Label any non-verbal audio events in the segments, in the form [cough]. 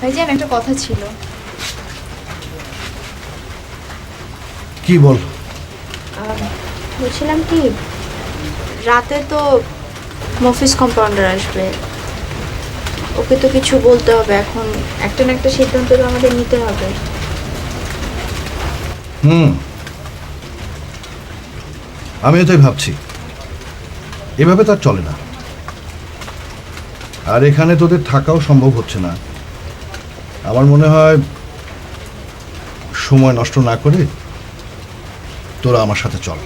ভাইজান একটা কথা ছিল। কি বল? বলছিলাম কি রাতে তো মফিস কম্পাউন্ডার আসবে। ওকে তো কিছু বলতে হবে এখন একটা না একটা সিদ্ধান্ত তো আমাদের নিতে হবে। হুম। আমিও তাই ভাবছি। এভাবে তার চলে না। আর এখানে তোদের থাকাও সম্ভব হচ্ছে না। আমার মনে হয় সময় নষ্ট না করে তোরা আমার সাথে চল।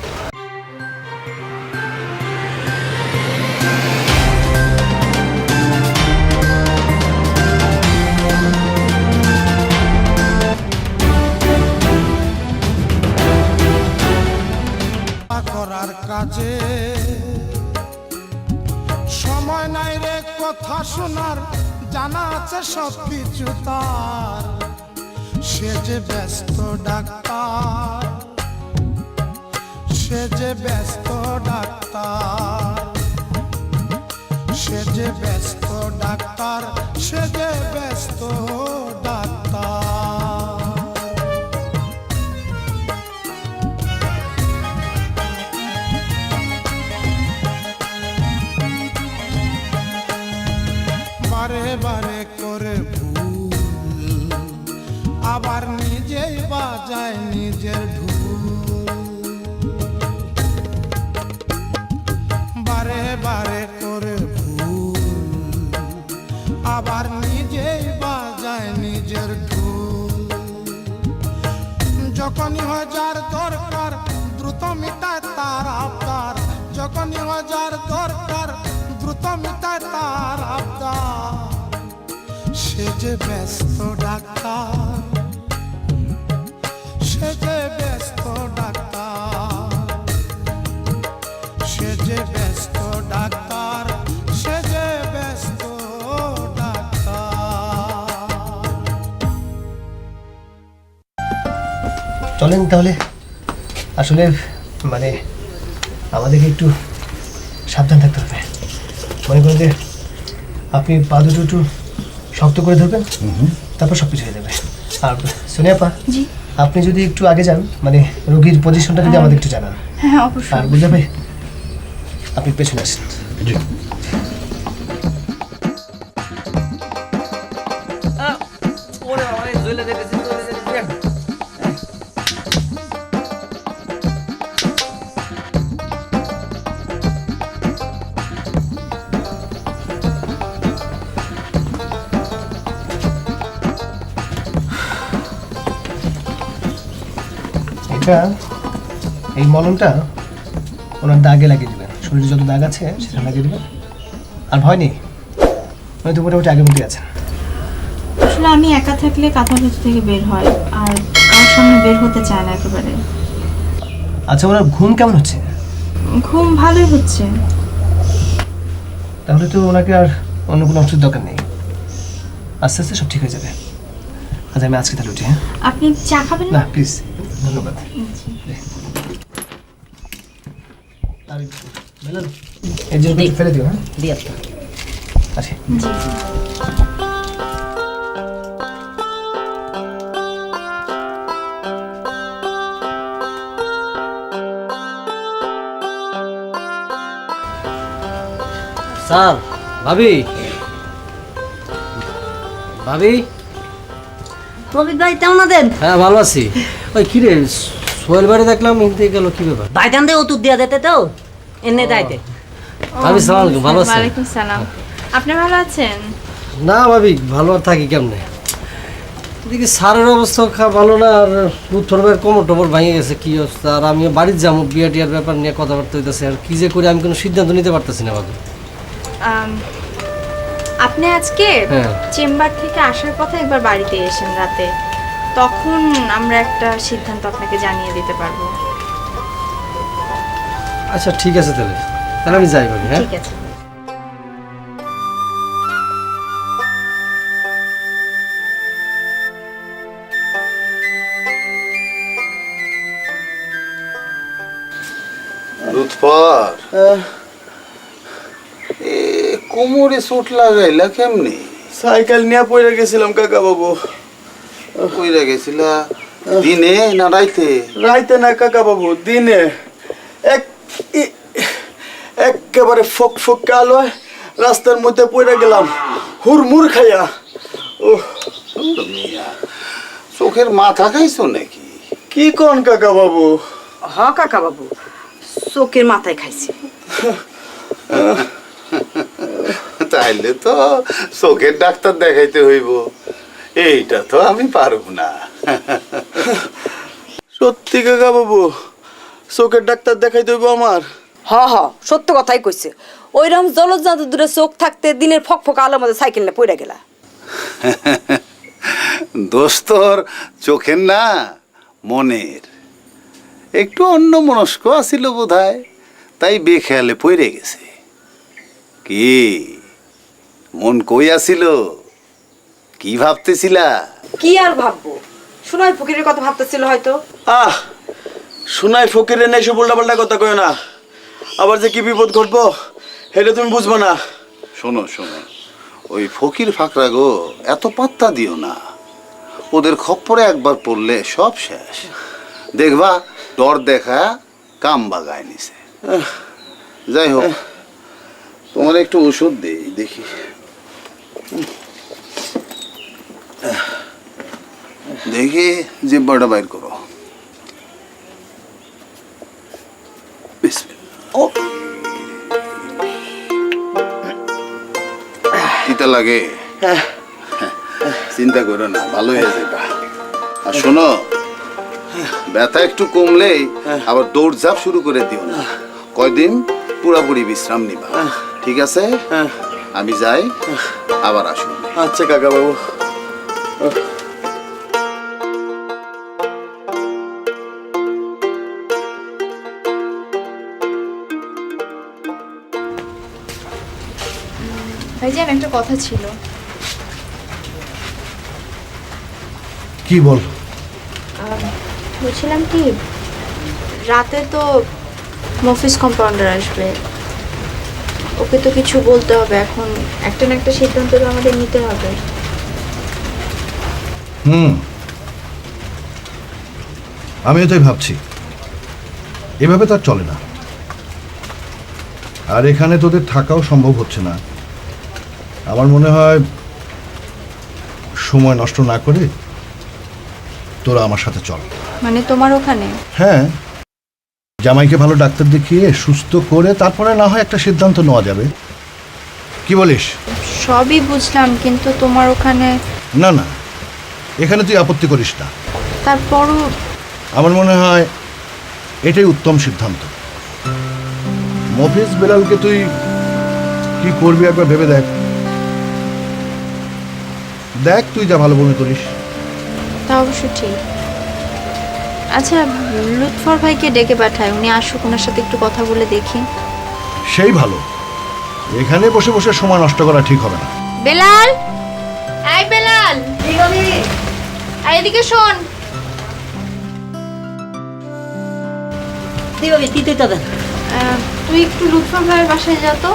যে ব্যস্ত ডাক্তার, সে যে ব্যস্ত ডাক্তার, সে যে ব্যস্ত ডাক্তার। বারে করে ভুল, আবার নিজেই বাজায় নিজের আবার নিজেই বাজায় নিজের ঢুল যখনই হাজার দরকার, দ্রুত মিটায় তার আবদার। যখনই হাজার দরকার, দ্রুত মিটায় তার আবদার। সে যে ব্যস্ত ডাক্তার চলেন তাহলে। আসলে মানে আমাদেরকে একটু সাবধান থাকতে হবে। মনে করেন যে আপনি পা দুটো একটু শক্ত করে ধরবেন তারপর সব কিছু হয়ে যাবে। আর সোনিয়াপা জি। আপনি যদি একটু আগে যান মানে রোগীর পজিশনটা যদি আমাদের একটু জানান। হ্যাঁ আর অবশ্যই। বুঝলে ভাই আপনি পেছনে আসেন। এটা এই মলমটা ওনার দাগে লাগিয়ে দেবেন। শরীরে যত দাগ আছে সেটা লাগিয়ে দেবেন। আর ভয় নেই উনি তো মোটামুটি আগের মধ্যে আছেন। আসলে আমি একা থাকলে কাঁথা ভেতর থেকে বের হয় আর কার সামনে বের হতে চায় না একেবারে। আচ্ছা ওনার ঘুম কেমন হচ্ছে? ঘুম ভালোই হচ্ছে। তাহলে তো ওনাকে আর অন্য কোনো ওষুধ দরকার নেই। আস্তে আস্তে সব ঠিক হয়ে যাবে। আজ আমি আজকে তাহলে উঠি হ্যাঁ? আপনি চা খাবেন না? প্লিজ ধন্যবাদ। ফেলে দিও হ্যাঁ? দিয়ে আচ্ছা। স্যার ভাবি। ভাবি? ভাই কেমন আছেন? হ্যাঁ ভালো আছি। ওই কি রে সোহেল বাড়ি দেখলাম হিন্দি গেল কি ব্যাপার? বাইটান দিয়ে উত্তর দিয়া যেতে তো এনে যাইতে ভাবি সালাম আলাইকুম ভালো আছেন? ওয়ালাইকুম সালাম। আপনি ভালো আছেন? না ভাবি ভালো আর থাকি কেমনে? এদিকে স্যারের অবস্থা খা- ভালো না আর উত্তর ভাইয়ের কোমর টোমর ভেঙে গেছে কি অবস্থা? আর আমি বাড়ির যাব বিয়া টিয়ার ব্যাপার নিয়ে কথাবার্তা হইতেছে আর কি যে করে আমি কোনো সিদ্ধান্ত নিতে পারতেছি না ভাবি। আপনি আজকে হ্যাঁ। চেম্বার থেকে আসার কথা একবার বাড়িতে এসেন রাতে। তখন আমরা একটা সিদ্ধান্ত আপনাকে জানিয়ে দিতে পারব। আচ্ছা ঠিক আছে তাহলে। তাহলে আমি যাই ভাবি হ্যাঁ? ঠিক আছে। লুৎফর। এ কোমরে চোট লাগাইলা কেমনি? সাইকেল নিয়ে পড়ে গেছিলাম কাকা বাবু কইরা গেছিলা দিনে না রাইতে? রাইতে না কাকা বাবু দিনে। এক একেবারে ফক ফক কালো রাস্তার মধ্যে পড়ে গেলাম হুড়মুড় খাইয়া। ও চোখের মাথা খাইছো নাকি? কি কোন কাকা বাবু? হ কাকা বাবু চোখের মাথায় খাইছে। তাইলে তো চোখের ডাক্তার দেখাইতে হইব। এইটা তো আমি পারব না। সত্যি কাকা বাবু চোখের ডাক্তার দেখাই দেবো আমার। হ হ সত্য কথাই কইছে। ওইরকম জলজাদু দূরে চোখ থাকতে দিনের ফক ফক আলোর মধ্যে সাইকেল নিয়ে পড়ে গেলা। দোস্তর চোখের না মনের। একটু অন্য মনস্ক আছিল বোধ তাই বেখেয়ালে পড়ে গেছে। কি? মন কই আছিল? কি ভাবতেছিলা? কি আর ভাববো? শোনাই ফকিরের কথা ভাবতেছিল হয়তো। আহ শোনাই ফকিরের নেই সব উল্টা পাল্টা কথা কয় না। আবার যে কি বিপদ ঘটবো হেলে তুমি বুঝব না। শোনো শোনো ওই ফকির ফাকরা গো এত পাত্তা দিও না। ওদের খপ্পরে একবার পড়লে সব শেষ। দেখবা ডর দেখা কাম বাগায় নিছে। যাই হোক তোমার একটু ওষুধ দেই দেখি। দেখি জিব্বাটা বাইর করো তিতা লাগে চিন্তা করো না ভালো হয়ে যাবে আর শোনো ব্যথা একটু কমলেই আবার দৌড়ঝাঁপ শুরু করে দিও না কয়দিন পুরাপুরি বিশ্রাম নিবা ঠিক আছে আমি যাই আবার আসুন আচ্ছা কাকা বাবু ভাইজান একটা কথা ছিল। কি বল? বলছিলাম কি রাতে তো মফিস কম্পাউন্ডার আসবে। ওকে তো কিছু বলতে হবে এখন একটা না একটা সিদ্ধান্ত তো আমাদের নিতে হবে। হুম। আমিও তাই ভাবছি। এভাবে তার চলে না। আর এখানে তোদের থাকাও সম্ভব হচ্ছে না। আমার মনে হয় সময় নষ্ট না করে তোরা আমার সাথে চল। মানে তোমার ওখানে? হ্যাঁ। জামাইকে ভালো ডাক্তার দেখিয়ে সুস্থ করে তারপরে না হয় একটা সিদ্ধান্ত নেওয়া যাবে। কি বলিস? সবই বুঝলাম কিন্তু তোমার ওখানে না না। এখানে তুই আপত্তি করিস না। তারপরও আমার মনে হয় এটাই উত্তম সিদ্ধান্ত। মফিজ বেলালকে তুই কি করবি একবার ভেবে দেখ। দেখ তুই যা ভালো মনে করিস। তা অবশ্য ঠিক। আচ্ছা লুৎফর ভাইকে ডেকে পাঠায় উনি আসুক ওনার সাথে একটু কথা বলে দেখি। সেই ভালো। এখানে বসে বসে সময় নষ্ট করা ঠিক হবে না। বেলাল! এই বেলাল! এদিকে শোন। দিবাবি কি তুই তাদের? আহ, তুই একটু লুৎফর ভাইয়ের বাসায় যা তো।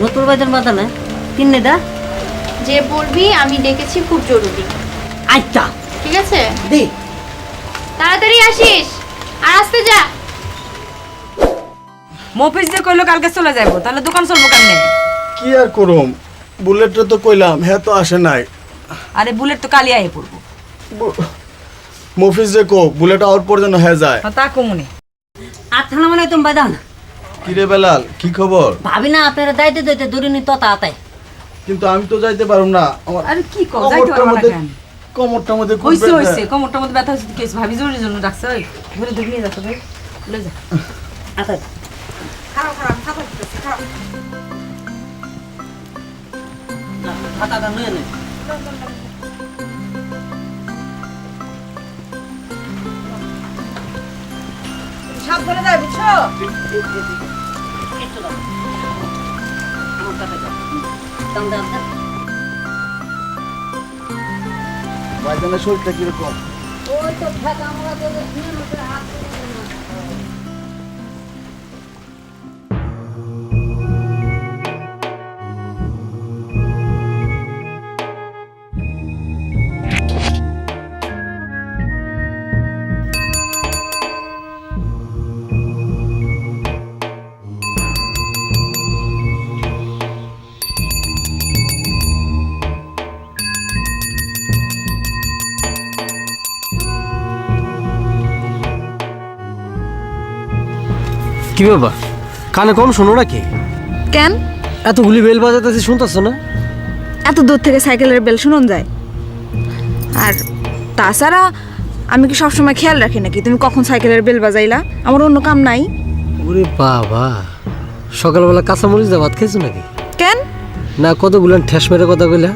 নতুন বাজার মাথা না কিনে দা? যে বলবি আমি ডেকেছি খুব জরুরি। আচ্ছা। ঠিক আছে? দি। তাড়াতাড়ি আসিস। আর আসতে যা। মফিস যে কইলো কালকে চলে যাব তাহলে দোকান চলবো কেমনে? কি আর করুম? বুলেটটা তো কইলাম হ্যাঁ তো আসে নাই। আরে বুলেট তো কালি আয়ে পড়ব। মফিজ কো বুলেট আওয়ার পর যেন হ্যাঁ যায়। তা কমুনে আচ্ছা না মানে তুমি বাদাও না। কিরে বেলাল কি খবর? ভাবি না আপনারা দাইতে দাইতে দূরিনি ততা আতায় কিন্তু আমি তো যাইতে পারুম না। আমার আরে কি কও যাইতে পারব না কেন? কোমরটার মধ্যে খুব হইছে ব্যথা। হইছে কোমরটার মধ্যে ব্যথা হচ্ছে কেস ভাবি জরুরি জন্য ডাকছে ওই ধরে ধরে নিয়ে যাচ্ছে ভাই লয়ে যা। আতায় খারাপ খারাপ খারাপ খারাপ হাতাটা লয়ে নে। সাবধানে যাই বুঝছ? শরীরটা কীরকম? ওই তো ঠেকা আমরা তো হাত কি ব্যাপার? কানে কম শোনো নাকি? কেন? এতগুলি বেল বাজাতেছি শুনতেছো না? এত দূর থেকে সাইকেলের বেল শুনুন যায়। আর তাছাড়া আমি কি সবসময় খেয়াল রাখি নাকি? তুমি কখন সাইকেলের বেল বাজাইলা? আমার অন্য কাম নাই। ওরে বাবা সকালবেলা কাঁচামরিচ দিয়ে ভাত খেয়েছো নাকি? কেন? না কতগুলো ঠেস মেরে কথা কইলা?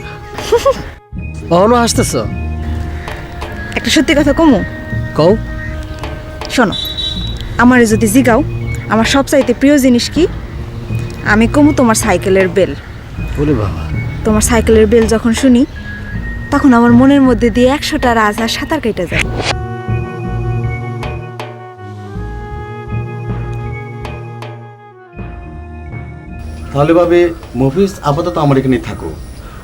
অহনো হাসতেছ? একটা সত্যি কথা কমু? কও। শোনো আমার যদি জিগাও আমার সবচাইতে প্রিয় জিনিস কি? আমি কমু তোমার সাইকেলের বেল। ওরে বাবা। তোমার সাইকেলের বেল যখন শুনি তখন আমার মনের মধ্যে দিয়ে একশোটা রাজ আর সাঁতার কেটে যায়। তাহলে ভাবে মফিস আপাতত আমার এখানে থাকো।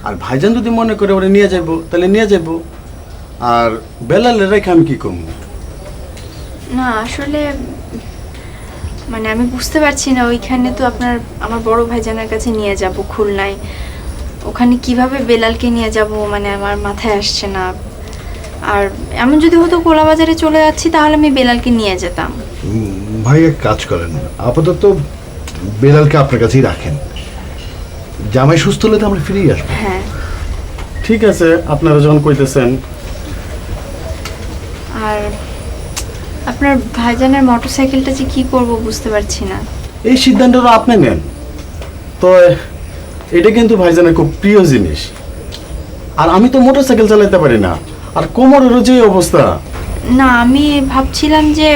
আর ভাইজান যদি মনে করে ওরা নিয়ে যাব তাহলে নিয়ে যাব আর বেলালের রেখে আমি কি করব? না আসলে মানে আমি বুঝতে পারছি না ওইখানে তো আপনার আমার বড় ভাইজানের কাছে নিয়ে যাব খুলনায়। ওখানে কীভাবে বেলালকে নিয়ে যাব মানে আমার মাথায় আসছে না। আর এমন যদি হতো কোলা বাজারে চলে যাচ্ছি তাহলে আমি বেলালকে নিয়ে যেতাম। ভাই এক কাজ করেন। আপাতত বেলালকে আপনার কাছেই রাখেন। জামাই সুস্থ হলে তো আমরা ফিরেই আসব। হ্যাঁ। ঠিক আছে আপনারা যখন কইতেছেন। আর আপনার ভাইজানের মোটরসাইকেলটা যে কি করব বুঝতে পারছি না। এই সিদ্ধান্তটা আপনি নেন। তো এটা কিন্তু ভাইজানের খুব প্রিয় জিনিস। আর আমি তো মোটরসাইকেল চালাতে পারি না। আর কোমরেরও যে অবস্থা। না আমি ভাবছিলাম যে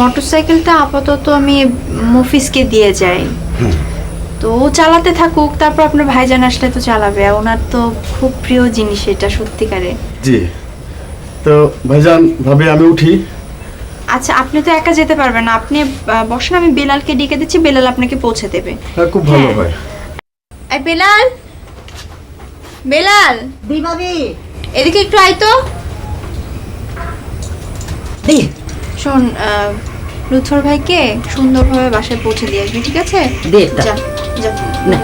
মোটরসাইকেলটা আপাতত আমি মফিসকে দিয়ে যাই। তো ও চালাতে থাকুক তারপর আপনার ভাইজান আসলে তো চালাবে। ওনার তো খুব প্রিয় জিনিস এটা সত্যিকারে। জি। তো ভাইজান ভাবে আমি উঠি। আচ্ছা আপনি তো একা যেতে পারবেন না। আপনি বসেন আমি বেলালকে ডেকে দিচ্ছি বেলাল আপনাকে পৌঁছে দেবে। হ্যাঁ খুব ভালো হ্যাঁ। হয়। এই বেলাল বেলাল। দিবাবি এদিকে একটু আয় তো। দি শোন আহ, লুথর ভাইকে সুন্দরভাবে বাসায় পৌঁছে দিয়ে আসবি ঠিক আছে? দে যা যা। নে।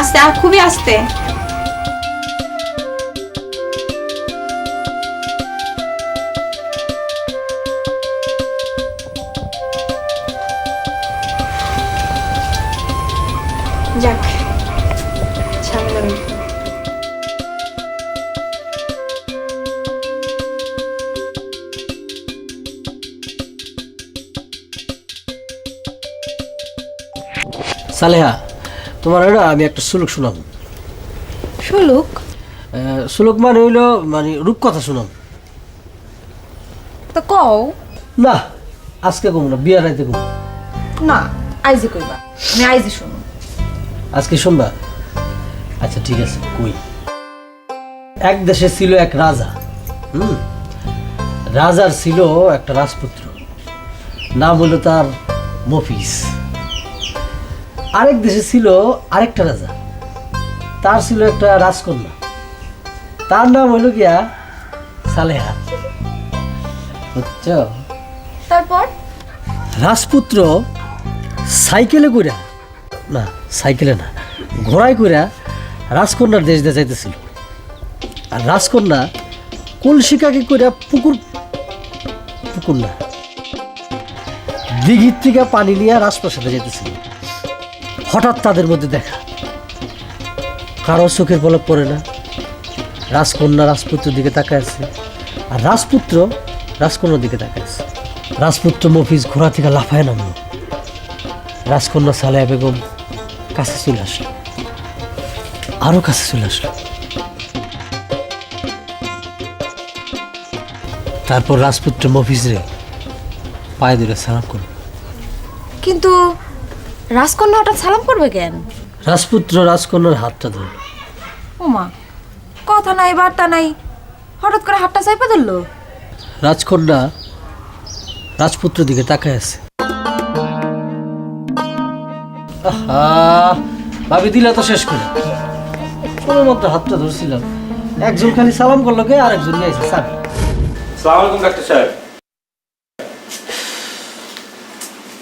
আস্তে আর খুবই আস্তে। সালেহা তোমার এটা আমি একটা সুলুক শুনাম। শুলুক আহ, সুলুক মানে হইল মানে রূপকথা শুনাম। তো কও। না আজকে কম না বিয়ার রাইতে কম। না আইজি কইবা আমি আইজি শুনো। আজকে শুনবা? আচ্ছা ঠিক আছে কই। এক দেশে ছিল এক রাজা হুম? রাজার ছিল একটা রাজপুত্র নাম হলো তার মফিস। আরেক দেশে ছিল আরেকটা রাজা। তার ছিল একটা রাজকন্যা। তার নাম হলো গিয়া সালেহা। বুঝছ? তারপর? রাজপুত্র সাইকেলে কইরা না সাইকেলে না ঘোড়ায় কইরা রাজকন্যার দেশ দিয়ে যাইতেছিল। আর রাজকন্যা কলসিকাকে কইরা পুকুর পুকুর না দিঘির থেকে পানি নিয়ে রাজপ্রাসাদে যেতেছিল হঠাৎ তাদের মধ্যে দেখা। কারও চোখের পলক পড়ে না। রাজকন্যা রাজপুত্রের দিকে তাকায় আছে। আর রাজপুত্র রাজকন্যার দিকে তাকায় আছে। রাজপুত্র মফিজ ঘোড়া থেকে লাফায় নামলো। রাজকন্যা সালেহা বেগম কাছে চলে আসলো। আরও কাছে চলে আসলো। তারপর রাজপুত্র মফিজ রে পায়ে ধরে সালাম করল। কিন্তু রাজকন্যা হঠাৎ সালাম করবে কেন? রাজপুত্র রাজকন্যার হাতটা ধরলো। ওমা কথা নাই বার্তা নাই। হঠাৎ করে হাতটা চাইপা ধরলো? রাজকন্যা রাজপুত্র দিকে তাকায় আছে। আহা, ভাবি দিলা তো শেষ করে। কোনো মতো হাতটা ধরছিলাম। একজন খালি সালাম করল কে আর একজন নিয়ে স্যার। সালামালাইকুম ডাক্তার সাহেব।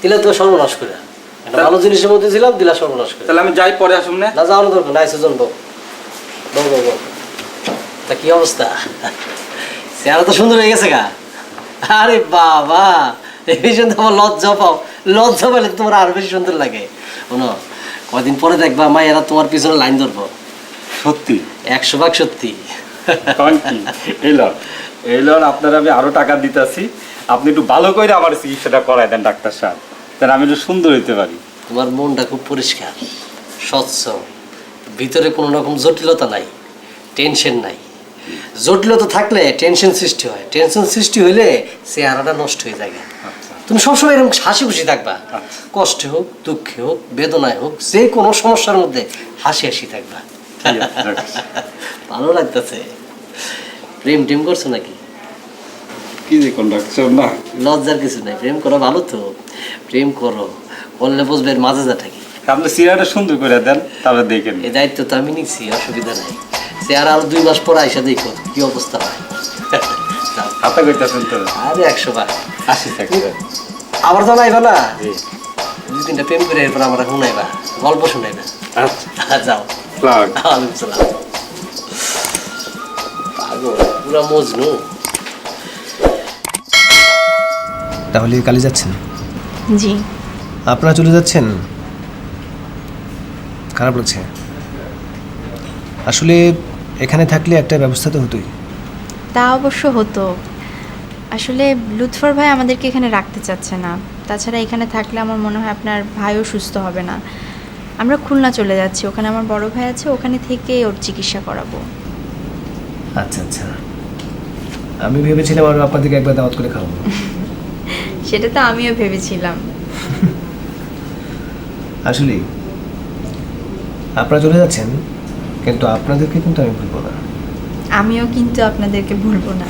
দিলা তো সর্বনাশ করে। ভালো জিনিসের মধ্যে ছিলাম দিলা সর্বনাশ করে। তাহলে আমি যাই পরে আসুন না? না যাওয়ানো দরকার না এসে জন্ম বল বল বল তা কি অবস্থা? চেহারা তো সুন্দর হয়ে গেছে গা। আরে বাবা এই জন্য আমার লজ্জা পাও। লজ্জা পেলে তোমার আরও বেশি সুন্দর লাগে। শোনো কদিন পরে দেখবা মায়েরা তোমার পিছনে লাইন ধরবো। সত্যি? একশো ভাগ সত্যি। কন কি? এলন এলন আপনার আমি আরও টাকা দিতেছি। আপনি একটু ভালো করে আমার চিকিৎসাটা করাই দেন ডাক্তার সাহেব। তাহলে আমি একটু সুন্দর হইতে পারি। তোমার মনটা খুব পরিষ্কার স্বচ্ছ। ভিতরে কোনো রকম জটিলতা নাই টেনশন নাই। জটিলতা থাকলে টেনশন সৃষ্টি হয়। টেনশন সৃষ্টি হইলে চেহারাটা নষ্ট হয়ে যায়। তুমি সবসময় এরকম হাসি খুশি থাকবা কষ্টে হোক দুঃখে হোক বেদনায় হোক যে কোনো সমস্যার মধ্যে হাসি হাসি থাকবা। ভালো লাগতেছে। প্রেম টেম করছ নাকি? কি যে কোন ডাক্তার না। লজ্জার কিছু নাই প্রেম করা ভালো তো। প্রেম করো করলে বুঝবে মাঝে যা থাকি আপনি সিরিয়াটা সুন্দর করে দেন তাহলে দেখেন। এই দায়িত্ব তো আমি নিচ্ছি অসুবিধা নাই। সে আর দুই মাস পর আইসা দেখো কি অবস্থা হয়। হাতে কইতেছেন তো। আরে একশো বার। আসি থাকবে আবার তো নাইবা না। দুই তিনটা প্রেম করে এরপর আমরা শুনাইবা গল্প শুনাইবা। আচ্ছা। যাও। ওয়ালাইকুম সালাম। পাগল পুরা মজনু। তাহলে কালি যাচ্ছেন? জি। আপনারা চলে যাচ্ছেন? খারাপ লাগছে। আসলে এখানে থাকলে একটা ব্যবস্থা তো হতোই। তা অবশ্য হতো। আসলে লুৎফর ভাই আমাদেরকে এখানে রাখতে চাচ্ছে না। তাছাড়া এখানে থাকলে আমার মনে হয় আপনার ভাইও সুস্থ হবে না। আমরা খুলনা চলে যাচ্ছি। ওখানে আমার বড় ভাই আছে ওখানে থেকে ওর চিকিৎসা করাবো। আচ্ছা আচ্ছা। আমি ভেবেছিলাম আর আপনাদেরকে একবার দাওয়াত করে খাওয়াবো। [laughs] সেটা তো আমিও ভেবেছিলাম। আসলে আপনারা চলে যাচ্ছেন কিন্তু আপনাদেরকে কিন্তু আমি ভুলবো না। আমিও কিন্তু আপনাদেরকে ভুলবো না।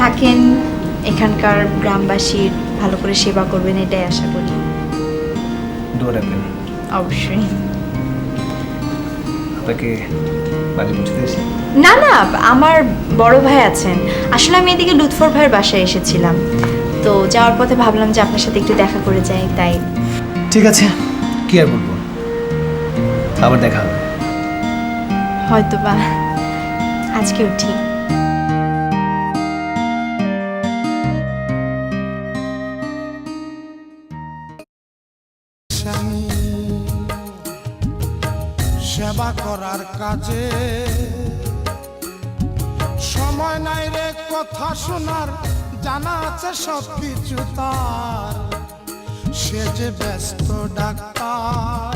থাকেন এখানকার গ্রামবাসীর ভালো করে সেবা করবেন এটাই আশা করি। দোয়া রাখবেন। অবশ্যই। আপনাকে বাড়ি পৌঁছে দিয়েছি না না আমার বড় ভাই আছেন। আসলে আমি এদিকে লুৎফর ভাইয়ের বাসায় এসেছিলাম। তো যাওয়ার পথে ভাবলাম যে আপনার সাথে একটু দেখা করে যাই তাই। ঠিক আছে কি আর বলব? আবার দেখা হবে। হয়তো বা আজকে উঠি স্বামী সেবা করার কাজে কথা শোনার, জানা আছে সব কিছু তার। সে যে ব্যস্ত ডাক্তার,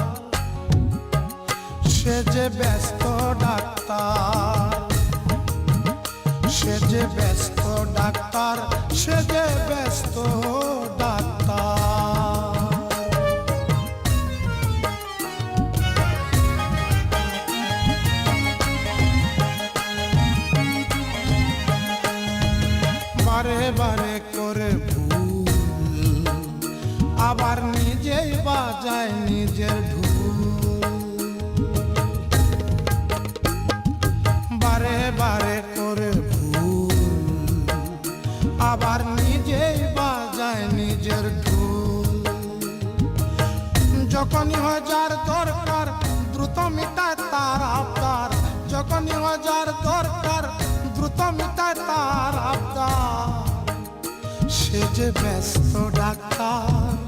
সে যে ব্যস্ত ডাক্তার। সে যে ব্যস্ত ডাক্তার, সে যে ব্যস্ত ডাক্তার। যার দরকার, দ্রুত মিটায় তার আবদার। যখনই হাজার দরকার, দ্রুত মিটায় তার আবদার। সে যে ব্যস্ত ডাক্তার